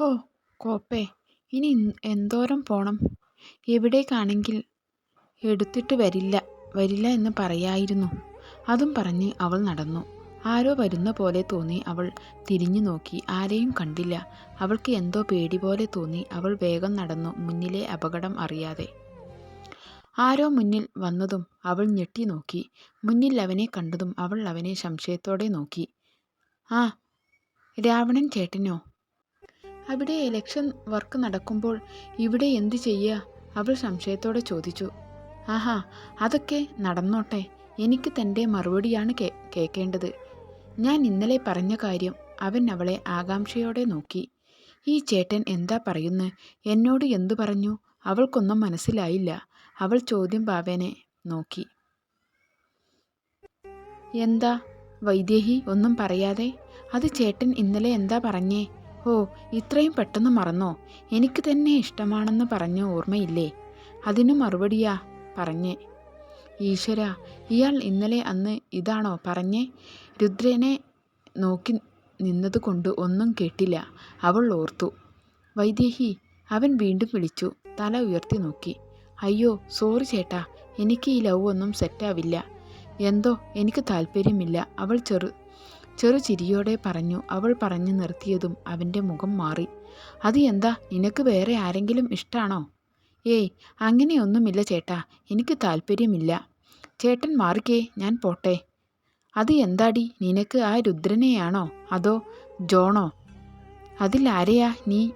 ഓ കോപ്പേ. ഇനി എന്തോരം പോണം? എവിടേക്കാണെങ്കിൽ എടുത്തിട്ട് വരില്ല വരില്ല എന്ന് പറയായിരുന്നു. അതും പറഞ്ഞ് അവൾ നടന്നു. ആരോ വരുന്ന പോലെ തോന്നി അവൾ തിരിഞ്ഞു നോക്കി. ആരെയും കണ്ടില്ല. അവൾക്ക് എന്തോ പേടി പോലെ തോന്നി. അവൾ വേഗം നടന്നു മുന്നിലെ അപകടം അറിയാതെ. ആരോ മുന്നിൽ വന്നതും അവൾ ഞെട്ടി നോക്കി. മുന്നിൽ അവനെ കണ്ടതും അവൾ അവനെ സംശയത്തോടെ നോക്കി. ആ രാവണൻ ചേട്ടനോ? അവിടെ ഇലക്ഷൻ വർക്ക് നടക്കുമ്പോൾ ഇവിടെ എന്ത് ചെയ്യുക അവൾ സംശയത്തോടെ ചോദിച്ചു. ആഹാ അതൊക്കെ നടന്നോട്ടെ. എനിക്ക് തന്റെ മറുപടിയാണ് കേ കേൾക്കേണ്ടത് ഞാൻ ഇന്നലെ പറഞ്ഞ കാര്യം അവൻ അവളെ ആകാംക്ഷയോടെ നോക്കി. ഈ ചേട്ടൻ എന്താ പറയുന്നത് എന്നോട് എന്തു പറഞ്ഞു? അവൾക്കൊന്നും മനസ്സിലായില്ല. അവൾ ചോദ്യം ഭാവേനെ നോക്കി. എന്താ? വൈദേഹി ഒന്നും പറയാതെ? അത് ചേട്ടൻ ഇന്നലെ എന്താ പറഞ്ഞേ? ഓ ഇത്രയും പെട്ടെന്ന് മറന്നോ? എനിക്ക് തന്നെ ഇഷ്ടമാണെന്ന് പറഞ്ഞ ഓർമ്മയില്ലേ? അതിനു മറുപടിയാ പറഞ്ഞേ. ഈശ്വര ഇയാൾ ഇന്നലെ അന്ന് ഇതാണോ പറഞ്ഞേ? രുദ്രനെ നോക്കി നിന്നതുകൊണ്ട് ഒന്നും കേട്ടില്ല. അവൾ ഓർത്തു. വൈദേഹി അവൻ വീണ്ടും വിളിച്ചു. തല ഉയർത്തി നോക്കി. അയ്യോ സോറി ചേട്ടാ. എനിക്ക് ഈ ലവ് ഒന്നും സെറ്റാവില്ല. എന്തോ എനിക്ക് താല്പര്യമില്ല. അവൾ ചെറു ചെറു ചിരിയോടെ പറഞ്ഞു അവൾ പറഞ്ഞു നിർത്തിയതും അവന്റെ മുഖം മാറി. അത് എന്താ? നിനക്ക് വേറെ ആരെങ്കിലും ഇഷ്ടാണോ? ഏയ് അങ്ങനെയൊന്നുമില്ല ചേട്ടാ. എനിക്ക് താല്പര്യമില്ല. ചേട്ടൻ മാറിക്കേ ഞാൻ പോട്ടെ. അത് എന്താടി? നിനക്ക് ആ രുദ്രനെയാണോ? അതോ ജോണോ? അതിലാരെയാ നീ?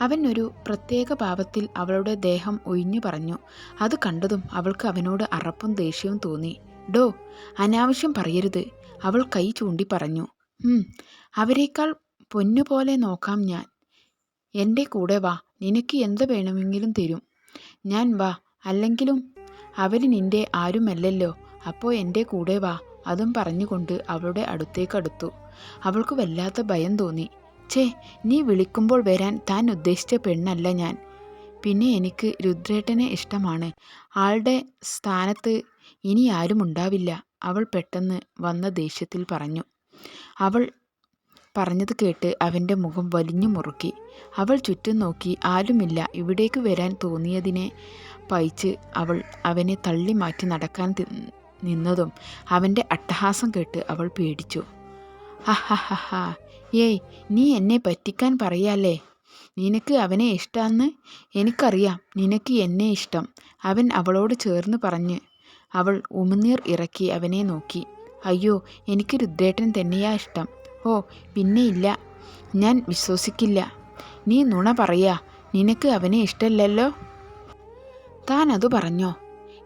അവൻ ഒരു പ്രത്യേക ഭാവത്തിൽ അവളുടെ ദേഹം ഒഴിഞ്ഞു പറഞ്ഞു. അത് കണ്ടതും അവൾക്ക് അവനോട് അറപ്പും ദേഷ്യവും തോന്നി. ഡോ അനാവശ്യം പറയരുത്. അവൾ കൈ ചൂണ്ടി പറഞ്ഞു. അവരെക്കാൾ പൊന്നുപോലെ നോക്കാം ഞാൻ. എന്റെ കൂടെ വാ നിനക്ക് എന്ത് വേണമെങ്കിലും തരും. ഞാൻ വാ അല്ലെങ്കിലും അവർ നിന്റെ ആരുമല്ലല്ലോ. അപ്പോൾ എന്റെ കൂടെ വാ അതും പറഞ്ഞുകൊണ്ട് അവളുടെ അടുത്തേക്കടുത്തു അവൾക്ക് വല്ലാത്ത ഭയം തോന്നി. ചേ നീ വിളിക്കുമ്പോൾ വരാൻ താൻ ഉദ്ദേശിച്ച പെണ്ണല്ല ഞാൻ. പിന്നെ എനിക്ക് രുദ്രേട്ടനെ ഇഷ്ടമാണ്. ആളുടെ സ്ഥാനത്ത് ഇനി ആരും ഉണ്ടാവില്ല. അവൾ പെട്ടെന്ന് വന്ന ദേഷ്യത്തിൽ പറഞ്ഞു. അവൾ പറഞ്ഞത് കേട്ട് അവന്റെ മുഖം വലിഞ്ഞു മുറുക്കി. അവൾ ചുറ്റും നോക്കി ആരുമില്ല. ഇവിടേക്ക് വരാൻ തോന്നിയതിനെ പയിച്ച് അവൾ അവനെ തള്ളി മാറ്റി നടക്കാൻ നിന്നതും അവന്റെ അട്ടഹാസം കേട്ട് അവൾ പേടിച്ചു. ഹ ഏയ് നീ എന്നെ പറ്റിക്കാൻ പറയാല്ലേ? നിനക്ക് അവനെ ഇഷ്ടമെന്ന് എനിക്കറിയാം. നിനക്ക് എന്നെ ഇഷ്ടം. അവൻ അവളോട് ചേർന്ന് പറഞ്ഞ് അവൾ ഉമിനീർ ഇറക്കി അവനെ നോക്കി. അയ്യോ എനിക്ക് രുദ്രേട്ടൻ തന്നെയാ ഇഷ്ടം. ഓ പിന്നെ ഇല്ല. ഞാൻ വിശ്വസിക്കില്ല. നീ നുണ പറയാ. നിനക്ക് അവനെ ഇഷ്ടമല്ലല്ലോ താൻ അത് പറഞ്ഞോ.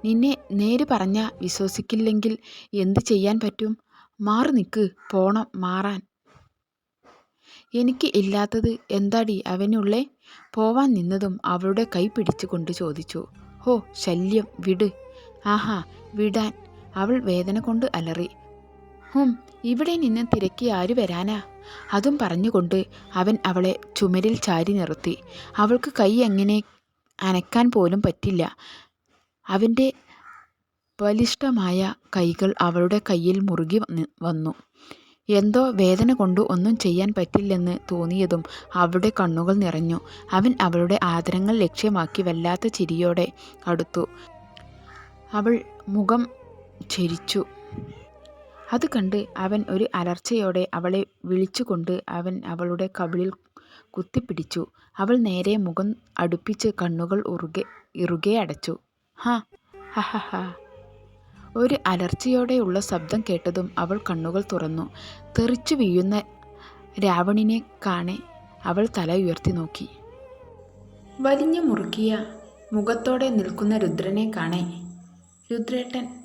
നിന്നെ നേര് പറഞ്ഞ വിശ്വസിക്കില്ലെങ്കിൽ എന്ത് ചെയ്യാൻ പറ്റും? മാറി നിൽക്ക് പോണം മാറാൻ. എനിക്ക് ഇല്ലാത്തത് എന്താടി അവനുള്ളേ? പോവാൻ നിന്നതും അവളുടെ കൈ പിടിച്ചുകൊണ്ട് ചോദിച്ചു. ഹോ ശല്യം. വിട്. ആഹാ വിടാൻ. അവൾ വേദന കൊണ്ട് അലറി. ഹും ഇവിടെ നിന്ന് തിരക്കി ആര് വരാനാ? അതും പറഞ്ഞുകൊണ്ട് അവൻ അവളെ ചുമരിൽ ചാരി നിർത്തി. അവൾക്ക് കൈ എങ്ങനെ അനക്കാൻ പോലും പറ്റില്ല. അവന്റെ ബലിഷ്ഠമായ കൈകൾ അവളുടെ കയ്യിൽ മുറുകി വന്നു. എന്തോ വേദന കൊണ്ട് ഒന്നും ചെയ്യാൻ പറ്റില്ലെന്ന് തോന്നിയതും അവളുടെ കണ്ണുകൾ നിറഞ്ഞു. അവൻ അവളുടെ ആദരങ്ങൾ ലക്ഷ്യമാക്കി വല്ലാത്ത ചിരിയോടെ അടുത്തു. അവൾ മുഖം ചരിച്ചു. അത് കണ്ട് അവൻ ഒരു അലർച്ചയോടെ അവളെ വിളിച്ചുകൊണ്ട് അവൻ അവളുടെ കവിളിൽ കുത്തിപ്പിടിച്ചു. അവൾ നേരെ മുഖം അടുപ്പിച്ച് കണ്ണുകൾ ഉറുകെ ഇറുകെ അടച്ചു. ഹാ ഹ ഹ ഒരു അലർച്ചയോടെയുള്ള ശബ്ദം കേട്ടതും അവൾ കണ്ണുകൾ തുറന്നു. തെറിച്ചു വീഴുന്ന രാവണിനെ കാണെ അവൾ തല ഉയർത്തി നോക്കി. വലിഞ്ഞു മുറുക്കിയ മുഖത്തോടെ നിൽക്കുന്ന രുദ്രനെ കാണെ. രുദ്രേട്ടൻ.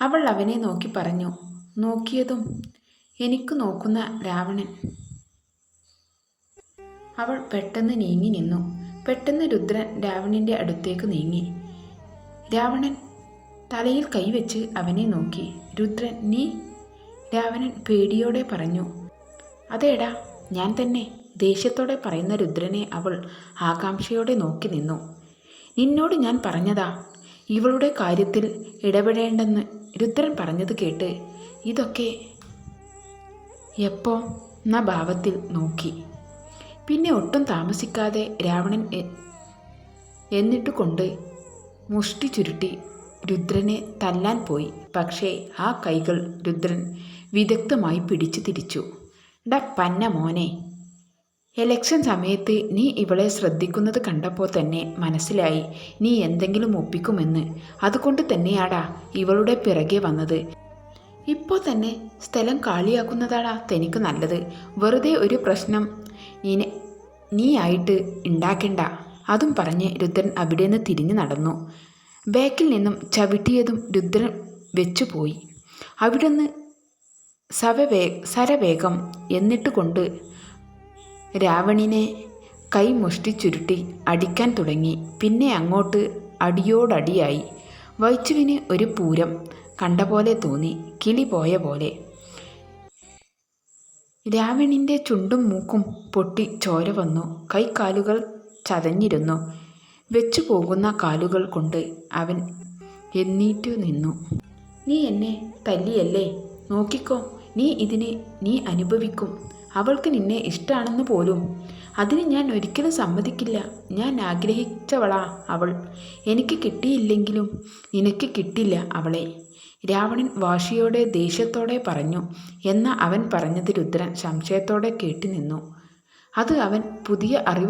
അവൾ അവനെ നോക്കി പറഞ്ഞു. നോക്കിയതും എനിക്ക് നോക്കുന്ന രാവണൻ. അവൾ പെട്ടെന്ന് നീങ്ങി നിന്നു. പെട്ടെന്ന് രുദ്രൻ രാവണന്റെ അടുത്തേക്ക് നീങ്ങി. രാവണൻ തലയിൽ കൈവച്ച് അവനെ നോക്കി. രുദ്രൻ നീ? രാവണൻ പേടിയോടെ പറഞ്ഞു. അതേടാ ഞാൻ തന്നെ ദേഷ്യത്തോടെ പറയുന്ന രുദ്രനെ അവൾ ആകാംക്ഷയോടെ നോക്കി നിന്നു. നിന്നോട് ഞാൻ പറഞ്ഞതാ ഇവളുടെ കാര്യത്തിൽ ഇടപെടേണ്ടെന്ന് രുദ്രൻ പറഞ്ഞത് കേട്ട് ഇതൊക്കെ എപ്പോ എന്ന ഭാവത്തിൽ നോക്കി. പിന്നെ ഒട്ടും താമസിക്കാതെ രാവണൻ എന്നിട്ട് കൊണ്ട് മുഷ്ടി ചുരുട്ടി രുദ്രനെ തല്ലാൻ പോയി. പക്ഷേ ആ കൈകൾ രുദ്രൻ വിദഗ്ധമായി പിടിച്ചു തിരിച്ചു. ഡ പന്ന മോനെ എലക്ഷൻ സമയത്ത് നീ ഇവളെ ശ്രദ്ധിക്കുന്നത് കണ്ടപ്പോൾ തന്നെ മനസ്സിലായി. നീ എന്തെങ്കിലും ഒപ്പിക്കുമെന്ന്. അതുകൊണ്ട് തന്നെയാടാ ഇവളുടെ പിറകെ വന്നത്. ഇപ്പോൾ തന്നെ സ്ഥലം കാളിയാക്കുന്നതാടാ തനിക്ക് നല്ലത്. വെറുതെ ഒരു പ്രശ്നം ഇനി നീ ആയിട്ട് ഉണ്ടാക്കണ്ട. അതും പറഞ്ഞ് രുദ്രൻ അവിടെ നിന്ന് തിരിഞ്ഞു നടന്നു. ബാക്കിൽ നിന്നും ചവിട്ടിയതും രുദ്രൻ വെച്ചുപോയി. അവിടുന്ന് സവവേ സരവേഗം എന്നിട്ട് കൊണ്ട് രാവണിനെ കൈ മുഷ്ടി ചുരുട്ടി അടിക്കാൻ തുടങ്ങി. പിന്നെ അങ്ങോട്ട് അടിയോടടിയായി. വൈച്ചുവിന് ഒരു പൂരം കണ്ട പോലെ തോന്നി. കിളി പോയ പോലെ. രാവണിന്റെ ചുണ്ടും മൂക്കും പൊട്ടി ചോര വന്നു. കൈക്കാലുകൾ ചതഞ്ഞിരുന്നു. വെച്ചു പോകുന്ന കാലുകൾ കൊണ്ട് അവൻ എന്നീറ്റു നിന്നു. നീ എന്നെ തല്ലിയല്ലേ? നോക്കിക്കോ. നീ ഇതിനെ നീ അനുഭവിക്കും. അവൾക്ക് നിന്നെ ഇഷ്ടമാണെന്ന് പോലും. അതിന് ഞാൻ ഒരിക്കലും സമ്മതിക്കില്ല. ഞാൻ ആഗ്രഹിച്ചവളാ അവൾ. എനിക്ക് കിട്ടിയില്ലെങ്കിലും നിനക്ക് കിട്ടില്ല അവളെ. രാവണൻ വാശിയോടെ ദേഷ്യത്തോടെ പറഞ്ഞു. എന്ന അവൻ പറഞ്ഞത് രുദ്രൻ സംശയത്തോടെ കേട്ടി നിന്നു. അത് അവൻ പുതിയ അറിവ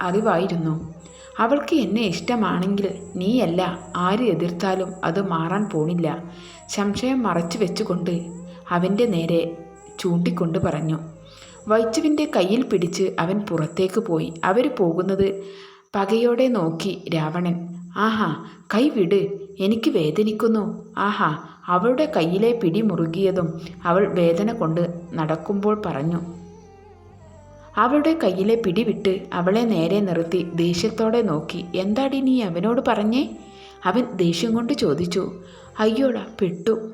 അറിവായിരുന്നു. അവൾക്ക് എന്നെ ഇഷ്ടമാണെങ്കിൽ നീയല്ല ആര് എതിർത്താലും അത് മാറാൻ പോണില്ല. സംശയം മറച്ചു വെച്ചുകൊണ്ട് അവന്റെ നേരെ ചൂണ്ടിക്കൊണ്ട് പറഞ്ഞു. വൈച്ചുവിന്റെ കയ്യിൽ പിടിച്ച് അവൻ പുറത്തേക്ക് പോയി. അവർ പോകുന്നത് പകയോടെ നോക്കി രാവണൻ. ആഹാ കൈ വിട്. എനിക്ക് വേദനിക്കുന്നു. ആഹാ അവളുടെ കയ്യിലെ പിടി മുറുകിയതും അവൾ വേദന കൊണ്ട് നടക്കുമ്പോൾ പറഞ്ഞു. അവളുടെ കയ്യിലെ പിടിവിട്ട് അവളെ നേരെ നിർത്തി ദേഷ്യത്തോടെ നോക്കി. എന്താടി നീ അവനോട് പറഞ്ഞേ? അവൻ ദേഷ്യം കൊണ്ട് ചോദിച്ചു. അയ്യോടാ പെട്ടു.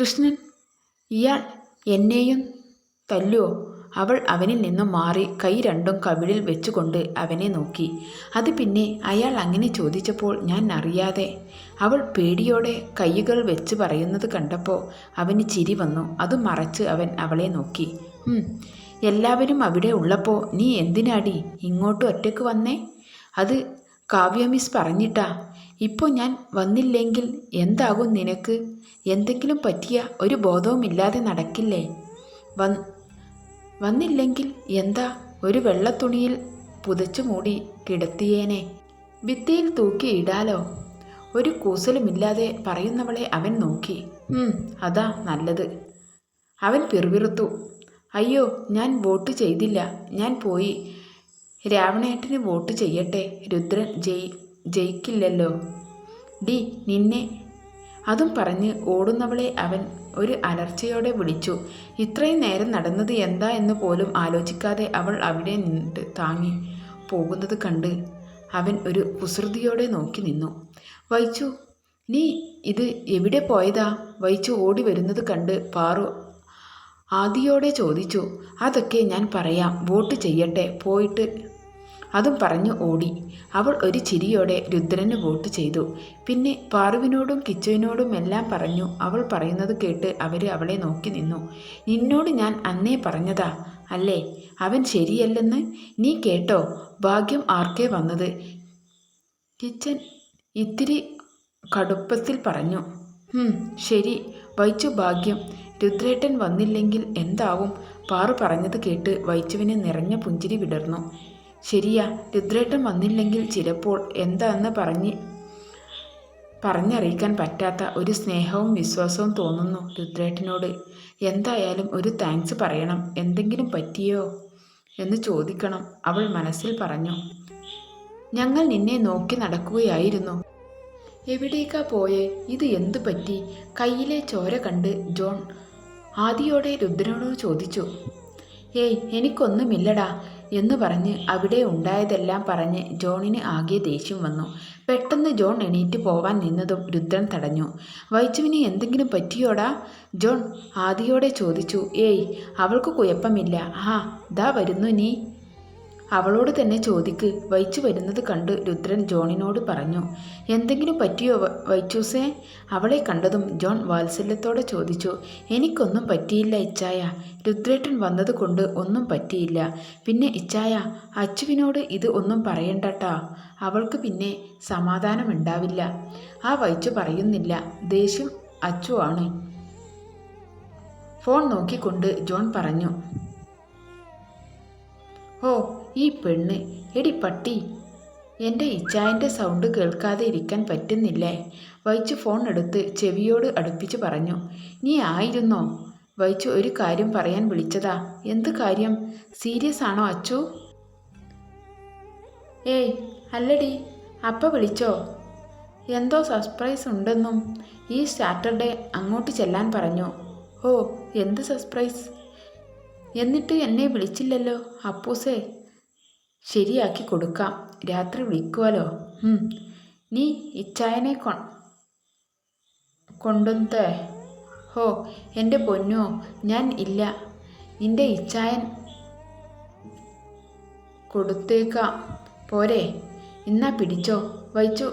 കൃഷ്ണൻ ഇയാൾ എന്നെയും തല്ലുവോ? അവൾ അവനിൽ നിന്നും മാറി കൈ രണ്ടും കവിളിൽ വെച്ചുകൊണ്ട് അവനെ നോക്കി. അത് പിന്നെ അയാൾ അങ്ങനെ ചോദിച്ചപ്പോൾ ഞാൻ അറിയാതെ അവൾ പേടിയോടെ കൈകൾ വെച്ച് പറയുന്നത് കണ്ടപ്പോൾ അവന് ചിരി വന്നു. അത് മറച്ച് അവൻ അവളെ നോക്കി. എല്ലാവരും അവിടെ ഉള്ളപ്പോൾ നീ എന്തിനാടി ഇങ്ങോട്ട് ഒറ്റയ്ക്ക് വന്നേ? അത് കാവ്യ മിസ് പറഞ്ഞിട്ടാ ഇപ്പോൾ ഞാൻ വന്നില്ലെങ്കിൽ എന്താകും നിനക്ക്? എന്തെങ്കിലും പറ്റിയ ഒരു ബോധവുമില്ലാതെ നടക്കില്ലേ? വൻ വന്നില്ലെങ്കിൽ എന്താ ഒരു വെള്ളത്തുണിയിൽ പുതച്ചു മൂടി കിടത്തിയേനെ? ഭിത്തിയിൽ തൂക്കി ഇടാലോ? ഒരു കൂസലുമില്ലാതെ പറയുന്നവളെ അവൻ നോക്കി. "ഉം, അതാ നല്ലത്. അവൻ പിറുപിറുത്തു. അയ്യോ ഞാൻ വോട്ട് ചെയ്തില്ല. ഞാൻ പോയി. രാവണേട്ടന് വോട്ട് ചെയ്യട്ടെ. രുദ്രൻ ജയി ജയിക്കില്ലല്ലോ. ഡി നിന്നെ. അതും പറഞ്ഞ് ഓടുന്നവളെ അവൻ ഒരു അലർച്ചയോടെ വിളിച്ചു. ഇത്രയും നേരം നടന്നത് എന്താ എന്ന് പോലും ആലോചിക്കാതെ അവൾ അവിടെ നിന്നിട്ട് താങ്ങി പോകുന്നത് കണ്ട് അവൻ ഒരു കുസൃതിയോടെ നോക്കി നിന്നു. വൈച്ചു നീ ഇത് എവിടെ പോയതാ? വൈച്ചു ഓടി വരുന്നത് കണ്ട് പാറു ആദിയോടെ ചോദിച്ചു. അതൊക്കെ ഞാൻ പറയാം. വോട്ട് ചെയ്യട്ടെ. പോയിട്ട് അതും പറഞ്ഞു ഓടി. അവൾ ഒരു ചിരിയോടെ രുദ്രന് വോട്ട് ചെയ്തു. പിന്നെ പാറുവിനോടും കിച്ചുവിനോടും എല്ലാം പറഞ്ഞു. അവൾ പറയുന്നത് കേട്ട് അവർ അവളെ നോക്കി നിന്നു. നിന്നോട് ഞാൻ അന്നേ പറഞ്ഞതാ. അല്ലേ? അവൻ ശരിയല്ലെന്ന്? നീ കേട്ടോ? ഭാഗ്യം ആർക്കേ വന്നത്? കിച്ചൻ ഇത്തിരി കടുപ്പത്തിൽ പറഞ്ഞു. "ഹും, ശരി. വൈച്ചു ഭാഗ്യം. രുദ്രേട്ടൻ വന്നില്ലെങ്കിൽ എന്താവും? പാറു പറഞ്ഞത് കേട്ട് വൈച്ചുവിനെ നിറഞ്ഞ പുഞ്ചിരി വിടർന്നു. ശരിയാ രുദ്രേട്ടൻ വന്നില്ലെങ്കിൽ ചിലപ്പോൾ എന്താന്ന് പറഞ്ഞ് പറഞ്ഞറിയിക്കാൻ പറ്റാത്ത ഒരു സ്നേഹവും വിശ്വാസവും തോന്നുന്നു രുദ്രേട്ടനോട്. എന്തായാലും ഒരു താങ്ക്സ് പറയണം. എന്തെങ്കിലും പറ്റിയോ എന്ന് ചോദിക്കണം. അവൾ മനസ്സിൽ പറഞ്ഞു. ഞങ്ങൾ നിന്നെ നോക്കി നടക്കുകയായിരുന്നു. എവിടേക്കാ പോയേ? ഇത് എന്തു പറ്റി? കയ്യിലെ ചോര കണ്ട് ജോൺ ആദിയോടെ രുദ്രനോട് ചോദിച്ചു. ഏയ് എനിക്കൊന്നുമില്ലടാ എന്ന് പറഞ്ഞ് അവിടെ ഉണ്ടായതെല്ലാം പറഞ്ഞ് ജോണിന് ആകെ ദേഷ്യം വന്നു. പെട്ടെന്ന് ജോൺ എണീറ്റ് പോവാൻ നിന്നതും രുദ്രൻ തടഞ്ഞു. വൈച്ചുവിന് എന്തെങ്കിലും പറ്റിയോടാ? ജോൺ ആദിയോടെ ചോദിച്ചു. ഏയ് അവൾക്ക് കുഴപ്പമില്ല. ആ ദാ വരുന്നു നീ. അവളോട് തന്നെ ചോദിക്ക് വൈച്ചു വരുന്നത് കണ്ട് രുദ്രൻ ജോണിനോട് പറഞ്ഞു എന്തെങ്കിലും പറ്റിയോ വൈച്ചൂസേ? അവളെ കണ്ടതും ജോൺ വാത്സല്യത്തോടെ ചോദിച്ചു എനിക്കൊന്നും പറ്റിയില്ല ഇച്ചായ. രുദ്രേട്ടൻ വന്നതുകൊണ്ട് ഒന്നും പറ്റിയില്ല. പിന്നെ ഇച്ചായ അച്ചുവിനോട് ഇത് ഒന്നും പറയണ്ടട്ടാ. അവൾക്ക് പിന്നെ സമാധാനമുണ്ടാവില്ല. ആ വൈച്ചു പറയുന്നില്ല ദേഷ്യം അച്ചു ആണ്. ഫോൺ നോക്കിക്കൊണ്ട് ജോൺ പറഞ്ഞു ഓ ഈ പെണ്ണ് എടി പട്ടി എന്റെ ഇച്ചായന്റെ സൗണ്ട് കേൾക്കാതെ ഇരിക്കാൻ പറ്റുന്നില്ലേ? വൈച്ചു ഫോൺ എടുത്ത് ചെവിയോട് അടുപ്പിച്ച് പറഞ്ഞു. നീ ആയിരുന്നോ? വൈച്ചു ഒരു കാര്യം പറയാൻ വിളിച്ചതാ. എന്ത് കാര്യം? സീരിയസ് ആണോ അച്ചു? ഏയ് അല്ലടി അപ്പ വിളിച്ചോ? എന്തോ സർപ്രൈസ് ഉണ്ടെന്നും ഈ സാറ്റർഡേ അങ്ങോട്ട് ചെല്ലാൻ പറഞ്ഞു. ഓ എന്ത് സർപ്രൈസ്? എന്നിട്ട് എന്നെ വിളിച്ചില്ലല്ലോ അപ്പൂസേ. ശരിയാക്കി കൊടുക്കാം. രാത്രി വിളിക്കുമല്ലോ നീ ഇച്ചായനെ കൊ കൊണ്ടുത്തേ ഹോ എന്റെ പൊന്നോ ഞാൻ ഇല്ല. നിന്റെ ഇച്ചായൻ കൊടുത്തേക്കാം. പോരെ. എന്നാ പിടിച്ചോ. വൈച്ചു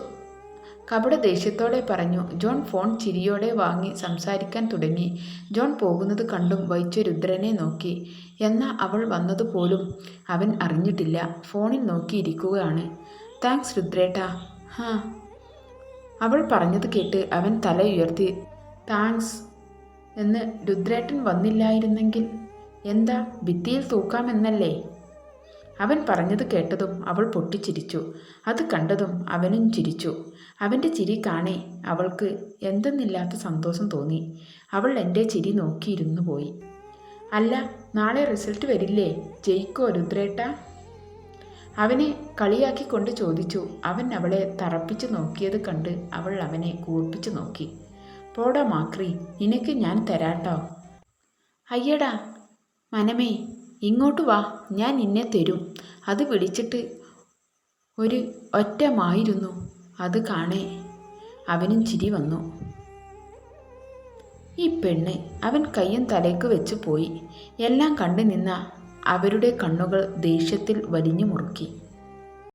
കപട ദേഷ്യത്തോടെ പറഞ്ഞു ജോൺ ഫോൺ ചിരിയോടെ വാങ്ങി സംസാരിക്കാൻ തുടങ്ങി. ജോൺ പോകുന്നത് കണ്ടും വൈച്ച രുദ്രനെ നോക്കി. എന്നാൽ അവൾ വന്നതുപോലും അവൻ അറിഞ്ഞിട്ടില്ല. ഫോണിൽ നോക്കിയിരിക്കുകയാണ്. താങ്ക്സ് രുദ്രേട്ടാ. ഹാ. അവൾ പറഞ്ഞത് കേട്ട് അവൻ തല ഉയർത്തി. താങ്ക്സ്. എന്ന് രുദ്രേട്ടൻ വന്നില്ലായിരുന്നെങ്കിൽ എന്താ ഭിത്തിയിൽ തൂക്കാമെന്നല്ലേ? അവൻ പറഞ്ഞത് കേട്ടതും അവൾ പൊട്ടിച്ചിരിച്ചു. അത് കണ്ടതും അവനും ചിരിച്ചു. അവന്റെ ചിരി കാണേ അവൾക്ക് എന്തെന്നില്ലാത്ത സന്തോഷം തോന്നി. അവൾ എന്റെ ചിരി നോക്കിയിരുന്നു പോയി. അല്ല നാളെ റിസൾട്ട് വരില്ലേ? ജയിക്കോ രുദ്രേട്ട? അവനെ കളിയാക്കിക്കൊണ്ട് ചോദിച്ചു. അവൻ അവളെ തറപ്പിച്ചു നോക്കിയത് കണ്ട് അവൾ അവനെ കൂർപ്പിച്ചു നോക്കി. പോടാ മാക്രി നിനക്ക് ഞാൻ തരാട്ടോ. അയ്യടാ മനമേ ഇങ്ങോട്ട് വാ ഞാൻ നിന്നെ തരും. അത് വിളിച്ചിട്ട് ഒരു ഒറ്റമായിരുന്നു. അത് കാണേ. അവനും ചിരി വന്നു. ഈ പെണ്ണ് അവൻ കയ്യും തലേക്ക് വെച്ച് പോയി. എല്ലാം കണ്ടു നിന്ന അവരുടെ കണ്ണുകൾ ദേഷ്യത്തിൽ വലിഞ്ഞു മുറുക്കി.